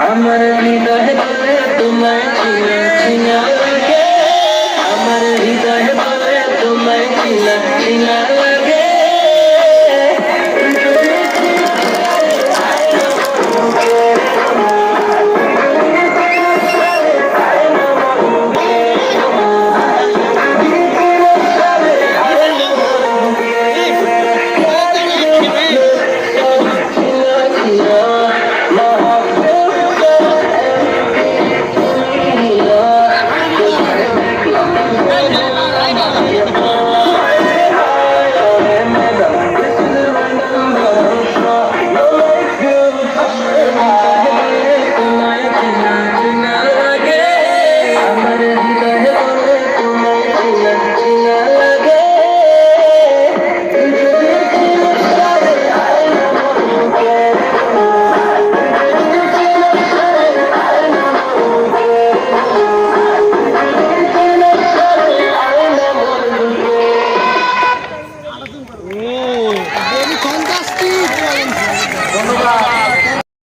আমার হৃদয় বলে তোমায় চিনা চিনা আমার হৃদয় বলে তোমায় চিনা চিনা লাগে তোমায়